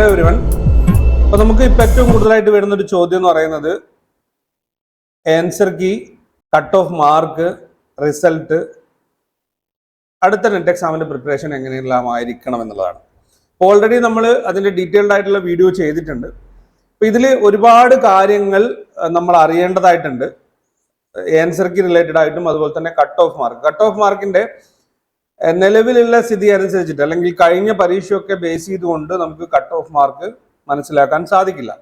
Hello everyone അപ്പൊ നമുക്ക് ഇപ്പൊ ഏറ്റവും കൂടുതലായിട്ട് വരുന്ന ഒരു ചോദ്യം എന്ന് പറയുന്നത് answer key cut off mark result അടുത്ത നെറ്റ് എക്സാമിന്റെ പ്രിപ്പറേഷൻ എങ്ങനെയെല്ലാം ആയിരിക്കണം എന്നുള്ളതാണ്. ഓൾറെഡി നമ്മൾ അതിന്റെ ഡീറ്റെയിൽഡ് ആയിട്ടുള്ള വീഡിയോ ചെയ്തിട്ടുണ്ട്. അപ്പൊ ഇതിൽ ഒരുപാട് കാര്യങ്ങൾ നമ്മൾ അറിയേണ്ടതായിട്ടുണ്ട്. ആൻസർ കീ റിലേറ്റഡ് ആയിട്ടും അതുപോലെ തന്നെ cut off mark cut off മാർക്കിന്റെ നിലവിലുള്ള സ്ഥിതി അനുസരിച്ചിട്ട് അല്ലെങ്കിൽ കഴിഞ്ഞ പരീക്ഷയൊക്കെ ബേസ് ചെയ്തുകൊണ്ട് നമുക്ക് കട്ട് ഓഫ് മാർക്ക് മനസ്സിലാക്കാൻ സാധിക്കില്ല.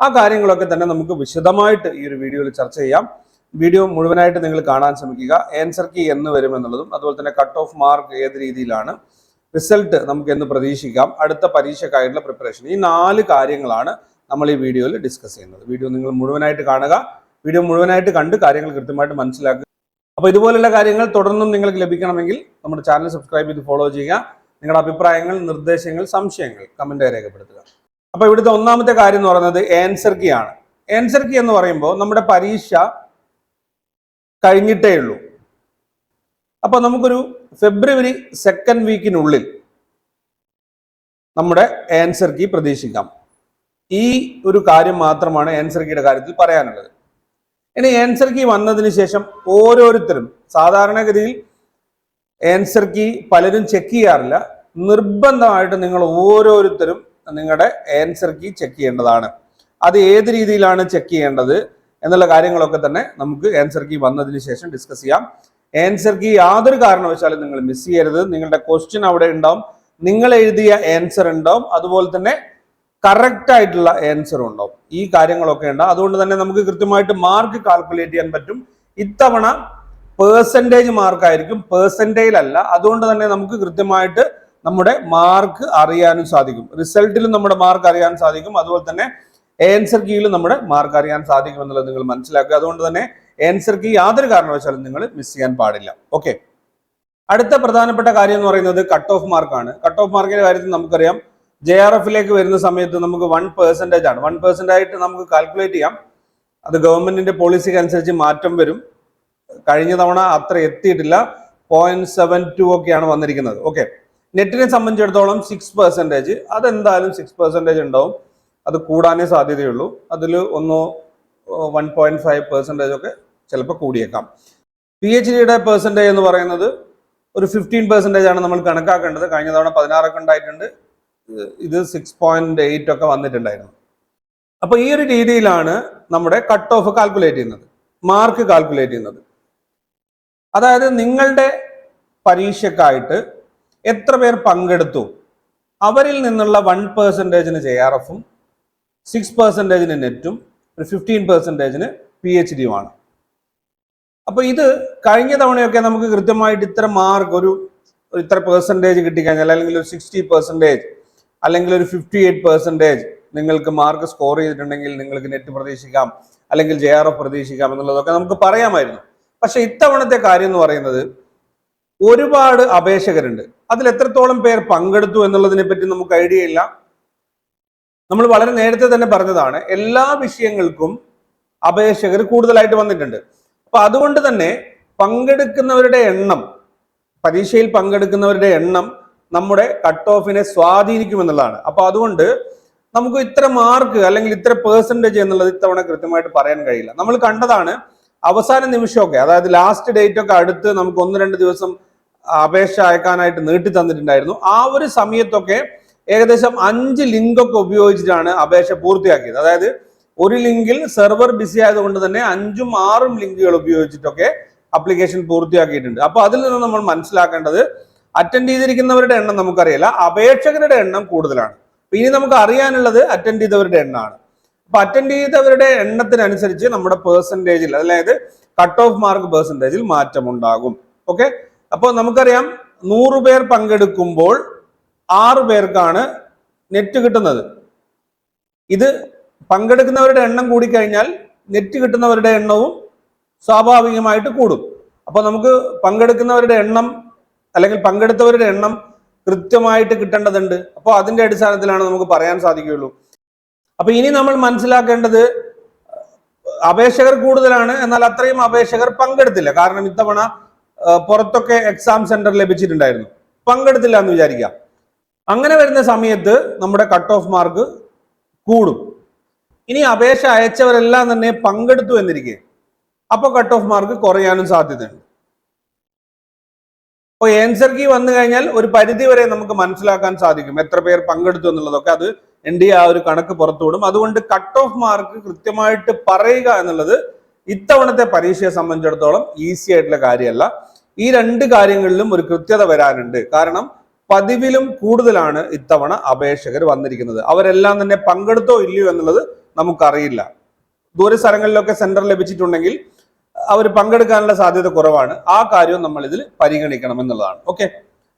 ആ കാര്യങ്ങളൊക്കെ തന്നെ നമുക്ക് വിശദമായിട്ട് ഈ ഒരു വീഡിയോയിൽ ചർച്ച ചെയ്യാം. വീഡിയോ മുഴുവനായിട്ട് നിങ്ങൾ കാണാൻ ശ്രമിക്കുക. ആൻസർ കീ എന്ന് വരും എന്നുള്ളതും അതുപോലെ തന്നെ കട്ട് ഓഫ് മാർക്ക് ഏത് രീതിയിലാണ് റിസൾട്ട് നമുക്ക് എന്ന് പ്രതീക്ഷിക്കാം. അടുത്ത പരീക്ഷക്കായിട്ടുള്ള പ്രിപ്പറേഷൻ ഈ നാല് കാര്യങ്ങളാണ് നമ്മൾ ഈ വീഡിയോയിൽ ഡിസ്കസ് ചെയ്യുന്നത്. വീഡിയോ നിങ്ങൾ മുഴുവനായിട്ട് കാണുക. വീഡിയോ മുഴുവനായിട്ട് കണ്ട് കാര്യങ്ങൾ കൃത്യമായിട്ട് മനസ്സിലാക്കുക. അപ്പോൾ ഇതുപോലുള്ള കാര്യങ്ങൾ തുടർന്നും നിങ്ങൾക്ക് ലഭിക്കണമെങ്കിൽ നമ്മുടെ ചാനൽ സബ്സ്ക്രൈബ് ചെയ്ത് ഫോളോ ചെയ്യുക. നിങ്ങളുടെ അഭിപ്രായങ്ങൾ നിർദ്ദേശങ്ങൾ സംശയങ്ങൾ കമന്റ് രേഖപ്പെടുത്തുക. അപ്പോൾ ഇവിടുത്തെ ഒന്നാമത്തെ കാര്യം എന്ന് പറയുന്നത് ആൻസർ കീ ആണ്. ആൻസർ കീ എന്ന് പറയുമ്പോൾ നമ്മുടെ പരീക്ഷ കഴിഞ്ഞിട്ടേ ഉള്ളൂ. അപ്പോൾ നമുക്കൊരു ഫെബ്രുവരി സെക്കൻഡ് വീക്കിനുള്ളിൽ നമ്മുടെ ആൻസർ കീ പ്രതീക്ഷിക്കാം. ഈ ഒരു കാര്യം മാത്രമാണ് ആൻസർ കീയുടെ കാര്യത്തിൽ പറയാനുള്ളത്. ഇനി ആൻസർ കീ വന്നതിന് ശേഷം ഓരോരുത്തരും സാധാരണഗതിയിൽ ആൻസർ കീ പലരും ചെക്ക് ചെയ്യാറില്ല. നിർബന്ധമായിട്ട് നിങ്ങൾ ഓരോരുത്തരും നിങ്ങളുടെ ആൻസർ കീ ചെക്ക് ചെയ്യേണ്ടതാണ്. അത് ഏത് രീതിയിലാണ് ചെക്ക് ചെയ്യേണ്ടത് എന്നുള്ള കാര്യങ്ങളൊക്കെ തന്നെ നമുക്ക് ആൻസർ കീ വന്നതിന് ശേഷം ഡിസ്കസ് ചെയ്യാം. ആൻസർ കീ യാതൊരു കാരണവശാലും നിങ്ങൾ മിസ് ചെയ്യരുത്. നിങ്ങളുടെ ക്വസ്റ്റ്യൻ അവിടെ ഉണ്ടാവും. നിങ്ങൾ എഴുതിയ ആൻസർ ഉണ്ടാവും. അതുപോലെ തന്നെ കറക്റ്റ് ആയിട്ടുള്ള ആൻസർ ഉണ്ടോ ഈ കാര്യങ്ങളൊക്കെ ഉണ്ട് അതുകൊണ്ട് തന്നെ നമുക്ക് കൃത്യമായിട്ട് മാർക്ക് കാൽക്കുലേറ്റ് ചെയ്യാൻ പറ്റും. ഇത്തവണ പേഴ്സന്റേജ് മാർക്കായിരിക്കും അല്ല. അതുകൊണ്ട് തന്നെ നമുക്ക് കൃത്യമായിട്ട് നമ്മുടെ മാർക്ക് അറിയാനും സാധിക്കും. റിസൾട്ടിലും നമ്മുടെ മാർക്ക് അറിയാൻ സാധിക്കും. അതുപോലെ തന്നെ ആൻസർ കീയിലും നമ്മുടെ മാർക്ക് അറിയാൻ സാധിക്കും എന്നുള്ളത് നിങ്ങൾ മനസ്സിലാക്കുക. അതുകൊണ്ട് തന്നെ ആൻസർ കീ യാതൊരു കാരണവശാലും നിങ്ങൾ മിസ് ചെയ്യാൻ പാടില്ല. ഓക്കെ അടുത്ത പ്രധാനപ്പെട്ട കാര്യം എന്ന് പറയുന്നത് കട്ട് ഓഫ് മാർക്കാണ് കട്ട് ഓഫ് മാർക്കിന്റെ കാര്യത്തിൽ നമുക്കറിയാം. ജെ ആർ എഫിലേക്ക് വരുന്ന സമയത്ത് നമുക്ക് വൺ പെർസെന്റേജ് ആണ്. വൺ പെർസെന്റ് ആയിട്ട് നമുക്ക് കാൽക്കുലേറ്റ് ചെയ്യാം. അത് ഗവൺമെന്റിന്റെ പോളിസിക്ക് അനുസരിച്ച് മാറ്റം വരും. കഴിഞ്ഞ തവണ അത്ര എത്തിയിട്ടില്ല. പോയിന്റ് സെവൻ ടു ഒക്കെയാണ് വന്നിരിക്കുന്നത്. ഓക്കെ നെറ്റിനെ സംബന്ധിച്ചിടത്തോളം സിക്സ് പെർസെന്റേജ് അതെന്തായാലും സിക്സ് പെർസെന്റേജ് ഉണ്ടാവും. അത് കൂടാനേ സാധ്യതയുള്ളൂ. അതിൽ ഒന്നോ വൺ പോയിന്റ് ഫൈവ് പെർസെന്റേജ് ഒക്കെ ചിലപ്പോൾ കൂടിയേക്കാം. പി എച്ച് ഡിയുടെ പെർസെന്റേജ് എന്ന് പറയുന്നത് ഒരു ഫിഫ്റ്റീൻ പെർസെന്റേജ് ആണ് നമ്മൾ കണക്കാക്കേണ്ടത്. കഴിഞ്ഞ തവണ പതിനാറൊക്കെ ഉണ്ടായിട്ടുണ്ട്. ഇത് സിക്സ് പോയിന്റ് എയ്റ്റ് ഒക്കെ വന്നിട്ടുണ്ടായിരുന്നു. അപ്പൊ ഈ ഒരു രീതിയിലാണ് നമ്മുടെ കട്ട് ഓഫ് കാൽക്കുലേറ്റ് ചെയ്യുന്നത്. മാർക്ക് കാൽക്കുലേറ്റ് ചെയ്യുന്നത്. അതായത് നിങ്ങളുടെ പരീക്ഷക്കായിട്ട് എത്ര പേർ പങ്കെടുത്തു? അവരിൽ നിന്നുള്ള വൺ പെർസെന്റേജിന് ജെ ആർ എഫും സിക്സ് പെർസെന്റേജിന് നെറ്റും ഒരു ഫിഫ്റ്റീൻ പെർസെന്റേജിന് പി എച്ച് ഡിയുമാണ് അപ്പോൾ ഇത് കഴിഞ്ഞ തവണയൊക്കെ നമുക്ക് കൃത്യമായിട്ട് ഇത്ര മാർക്ക് ഒരു ഇത്ര പെർസെന്റേജ് കിട്ടിക്കഴിഞ്ഞാൽ അല്ലെങ്കിൽ ഒരു സിക്സ്റ്റി പെർസെന്റേജ് അല്ലെങ്കിൽ ഒരു ഫിഫ്റ്റി എയ്റ്റ് പെർസെന്റേജ് നിങ്ങൾക്ക് മാർക്ക് സ്കോർ ചെയ്തിട്ടുണ്ടെങ്കിൽ നിങ്ങൾക്ക് നെറ്റ് പ്രതീക്ഷിക്കാം. അല്ലെങ്കിൽ ജെ ആർ എഫ് പ്രതീക്ഷിക്കാം എന്നുള്ളതൊക്കെ നമുക്ക് പറയാമായിരുന്നു. പക്ഷെ ഇത്തവണത്തെ കാര്യം എന്ന് പറയുന്നത് ഒരുപാട് അപേക്ഷകരുണ്ട്. അതിൽ എത്രത്തോളം പേർ പങ്കെടുത്തു എന്നുള്ളതിനെ പറ്റി നമുക്ക് ഐഡിയ ഇല്ല. നമ്മൾ വളരെ നേരത്തെ തന്നെ പറഞ്ഞതാണ് എല്ലാ വിഷയങ്ങൾക്കും അപേക്ഷകർ കൂടുതലായിട്ട് വന്നിട്ടുണ്ട്. അപ്പൊ അതുകൊണ്ട് തന്നെ പങ്കെടുക്കുന്നവരുടെ എണ്ണം പരീക്ഷയിൽ പങ്കെടുക്കുന്നവരുടെ എണ്ണം നമ്മുടെ കട്ട് ഓഫിനെ സ്വാധീനിക്കുമെന്നുള്ളതാണ് അപ്പൊ അതുകൊണ്ട് നമുക്ക് ഇത്ര മാർക്ക് അല്ലെങ്കിൽ ഇത്ര പേഴ്സന്റേജ് എന്നുള്ളത് ഇത്തവണ കൃത്യമായിട്ട് പറയാൻ കഴിയില്ല. നമ്മൾ കണ്ടതാണ് അവസാന നിമിഷമൊക്കെ അതായത് ലാസ്റ്റ് ഡേറ്റ് ഒക്കെ അടുത്ത് നമുക്ക് ഒന്ന് രണ്ട് ദിവസം അപേക്ഷ അയക്കാനായിട്ട് നീട്ടി തന്നിട്ടുണ്ടായിരുന്നു. ആ ഒരു സമയത്തൊക്കെ ഏകദേശം അഞ്ച് ലിങ്കൊക്കെ ഉപയോഗിച്ചിട്ടാണ് അപേക്ഷ പൂർത്തിയാക്കിയത്. അതായത് ഒരു ലിങ്കിൽ സെർവർ ബിസി ആയതുകൊണ്ട് തന്നെ അഞ്ചും ആറും ലിങ്കുകൾ ഉപയോഗിച്ചിട്ടൊക്കെ അപ്ലിക്കേഷൻ പൂർത്തിയാക്കിയിട്ടുണ്ട്. അപ്പൊ അതിൽ നിന്ന് നമ്മൾ മനസ്സിലാക്കേണ്ടത് അറ്റൻഡ് ചെയ്തിരിക്കുന്നവരുടെ എണ്ണം നമുക്കറിയില്ല. അപേക്ഷകരുടെ എണ്ണം കൂടുതലാണ്. ഇനി നമുക്ക് അറിയാനുള്ളത് അറ്റൻഡ് ചെയ്തവരുടെ എണ്ണമാണ് അപ്പൊ അറ്റൻഡ് ചെയ്തവരുടെ എണ്ണത്തിനനുസരിച്ച് നമ്മുടെ പേഴ്സന്റേജിൽ അതായത് കട്ട് ഓഫ് മാർക്ക് പേഴ്സന്റേജിൽ മാറ്റം ഉണ്ടാകും ഓക്കെ അപ്പോൾ നമുക്കറിയാം നൂറ് പേർ പങ്കെടുക്കുമ്പോൾ ആറ് പേർക്കാണ് നെറ്റ് കിട്ടുന്നത്. ഇത് പങ്കെടുക്കുന്നവരുടെ എണ്ണം കൂടിക്കഴിഞ്ഞാൽ നെറ്റ് കിട്ടുന്നവരുടെ എണ്ണവും സ്വാഭാവികമായിട്ട് കൂടും. അപ്പോൾ നമുക്ക് പങ്കെടുക്കുന്നവരുടെ എണ്ണം അല്ലെങ്കിൽ പങ്കെടുത്തവരുടെ എണ്ണം കൃത്യമായിട്ട് കിട്ടേണ്ടതുണ്ട്. അപ്പോൾ അതിന്റെ അടിസ്ഥാനത്തിലാണ് നമുക്ക് പറയാൻ സാധിക്കുകയുള്ളൂ. അപ്പൊ ഇനി നമ്മൾ മനസ്സിലാക്കേണ്ടത് അപേക്ഷകർ കൂടുതലാണ് എന്നാൽ അത്രയും അപേക്ഷകർ പങ്കെടുത്തില്ല. കാരണം ഇത്തവണ പുറത്തൊക്കെ എക്സാം സെന്റർ ലഭിച്ചിട്ടുണ്ടായിരുന്നു. പങ്കെടുത്തില്ല എന്ന് വിചാരിക്കാം അങ്ങനെ വരുന്ന സമയത്ത് നമ്മുടെ കട്ട് ഓഫ് മാർക്ക് കൂടും. ഇനി അപേക്ഷ അയച്ചവരെല്ലാം തന്നെ പങ്കെടുത്തു എന്നിരിക്കെ. അപ്പോൾ കട്ട് ഓഫ് മാർക്ക് കുറയാനും സാധ്യതയുണ്ട്. അപ്പോൾ ആൻസർ കീ വന്നു കഴിഞ്ഞാൽ ഒരു പരിധി വരെ നമുക്ക് മനസ്സിലാക്കാൻ സാധിക്കും എത്ര പേർ പങ്കെടുത്തു എന്നുള്ളതൊക്കെ അത് എൻ ഡി ആ ഒരു കണക്ക് പുറത്തുവിടും. അതുകൊണ്ട് കട്ട് ഓഫ് മാർക്ക് കൃത്യമായിട്ട് പറയുക എന്നുള്ളത് ഇത്തവണത്തെ പരീക്ഷയെ സംബന്ധിച്ചിടത്തോളം ഈസി ആയിട്ടുള്ള കാര്യമല്ല. ഈ രണ്ട് കാര്യങ്ങളിലും ഒരു കൃത്യത വരാനുണ്ട്. കാരണം പതിവിലും കൂടുതലാണ് ഇത്തവണ അപേക്ഷകർ വന്നിരിക്കുന്നത്. അവരെല്ലാം തന്നെ പങ്കെടുത്തോ ഇല്ലയോ എന്നുള്ളത് നമുക്കറിയില്ല. ദൂര സ്ഥലങ്ങളിലൊക്കെ സെന്റർ ലഭിച്ചിട്ടുണ്ടെങ്കിൽ അവർ പങ്കെടുക്കാനുള്ള സാധ്യത കുറവാണ്. ആ കാര്യവും നമ്മൾ ഇതിൽ പരിഗണിക്കണം എന്നുള്ളതാണ്. ഓക്കെ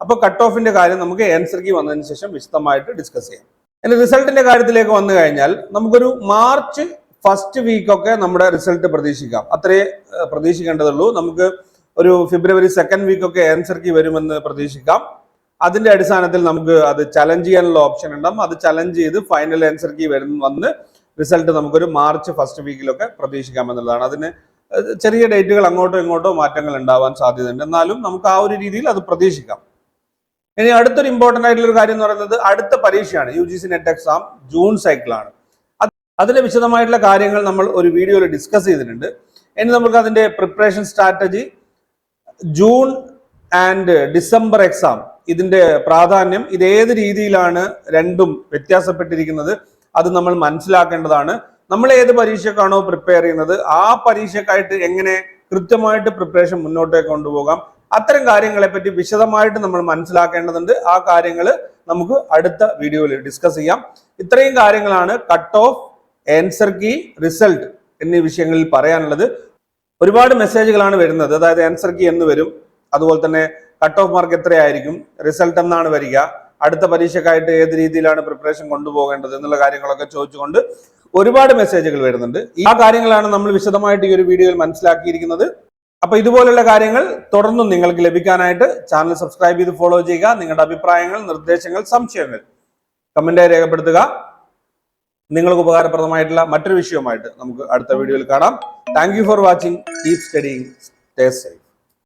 അപ്പൊ കട്ട് ഓഫിന്റെ കാര്യം നമുക്ക് ആൻസർ കീ വന്നതിന് ശേഷം വിശദമായിട്ട് ഡിസ്കസ് ചെയ്യാം. ഇനി റിസൾട്ടിന്റെ കാര്യത്തിലേക്ക് വന്നു കഴിഞ്ഞാൽ നമുക്കൊരു മാർച്ച് ഫസ്റ്റ് വീക്ക് ഒക്കെ നമ്മുടെ റിസൾട്ട് പ്രതീക്ഷിക്കാം. അത്രേ പ്രതീക്ഷിക്കേണ്ടതുള്ളൂ. നമുക്ക് ഒരു ഫെബ്രുവരി സെക്കൻഡ് വീക്ക് ഒക്കെ ആൻസർ കീ വരുമെന്ന് പ്രതീക്ഷിക്കാം. അതിന്റെ അടിസ്ഥാനത്തിൽ നമുക്ക് അത് ചലഞ്ച് ചെയ്യാനുള്ള ഓപ്ഷൻ ഉണ്ടാകും അത് ചലഞ്ച് ചെയ്ത് ഫൈനൽ ആൻസർ കീ വരുന്ന വന്ന് റിസൾട്ട് നമുക്കൊരു മാർച്ച് ഫസ്റ്റ് വീക്കിലൊക്കെ പ്രതീക്ഷിക്കാം എന്നുള്ളതാണ്. അതിന് ചെറിയ ഡേറ്റുകൾ അങ്ങോട്ടോ ഇങ്ങോട്ടോ മാറ്റങ്ങൾ ഉണ്ടാവാൻ സാധ്യതയുണ്ട്. എന്നാലും നമുക്ക് ആ ഒരു രീതിയിൽ അത് പ്രതീക്ഷിക്കാം. ഇനി അടുത്തൊരു ഇമ്പോർട്ടന്റ് ആയിട്ടുള്ള ഒരു കാര്യം എന്ന് പറയുന്നത് അടുത്ത പരീക്ഷയാണ് U G C NET exam June സൈക്കിളാണ് അതിലെ വിശദമായിട്ടുള്ള കാര്യങ്ങൾ നമ്മൾ ഒരു വീഡിയോയിൽ ഡിസ്കസ് ചെയ്തിട്ടുണ്ട്. ഇനി നമുക്ക് അതിന്റെ preparation strategy June and December exam ഇതിന്റെ പ്രാധാന്യം ഇത് ഏത് രീതിയിലാണ് രണ്ടും വ്യത്യാസപ്പെട്ടിരിക്കുന്നത് അത് നമ്മൾ മനസ്സിലാക്കേണ്ടതാണ്. നമ്മൾ ഏത് പരീക്ഷക്കാണോ പ്രിപ്പയർ ചെയ്യുന്നത് ആ പരീക്ഷക്കായിട്ട് എങ്ങനെ കൃത്യമായിട്ട് പ്രിപ്പറേഷൻ മുന്നോട്ടേക്ക് കൊണ്ടുപോകാം അത്തരം കാര്യങ്ങളെ പറ്റി വിശദമായിട്ട് നമ്മൾ മനസ്സിലാക്കേണ്ടതുണ്ട്. ആ കാര്യങ്ങൾ നമുക്ക് അടുത്ത വീഡിയോയിൽ ഡിസ്കസ് ചെയ്യാം. ഇത്രയും കാര്യങ്ങളാണ് cut off answer key result എന്നീ വിഷയങ്ങളിൽ പറയാനുള്ളത്. ഒരുപാട് മെസ്സേജുകളാണ് വരുന്നത്. അതായത് ആൻസർ കീ എന്ന് വരും അതുപോലെ തന്നെ കട്ട് ഓഫ് മാർക്ക് എത്രയായിരിക്കും റിസൾട്ട് എന്നാണ് വരിക അടുത്ത പരീക്ഷക്കായിട്ട് ഏത് രീതിയിലാണ് പ്രിപ്പറേഷൻ കൊണ്ടുപോകേണ്ടത് എന്നുള്ള കാര്യങ്ങളൊക്കെ ചോദിച്ചുകൊണ്ട് ഒരുപാട് മെസ്സേജുകൾ വരുന്നുണ്ട്. ആ കാര്യങ്ങളാണ് നമ്മൾ വിശദമായിട്ട് ഈ ഒരു വീഡിയോയിൽ മനസ്സിലാക്കിയിരിക്കുന്നത്. അപ്പൊ ഇതുപോലുള്ള കാര്യങ്ങൾ തുടർന്നും നിങ്ങൾക്ക് ലഭിക്കാനായിട്ട് ചാനൽ സബ്സ്ക്രൈബ് ചെയ്ത് ഫോളോ ചെയ്യുക. നിങ്ങളുടെ അഭിപ്രായങ്ങൾ നിർദ്ദേശങ്ങൾ സംശയങ്ങൾ കമന്റായി രേഖപ്പെടുത്തുക. നിങ്ങൾക്ക് ഉപകാരപ്രദമായിട്ടുള്ള മറ്റൊരു വിഷയവുമായിട്ട് നമുക്ക് അടുത്ത വീഡിയോയിൽ കാണാം. Thank for watching keep studying stay safe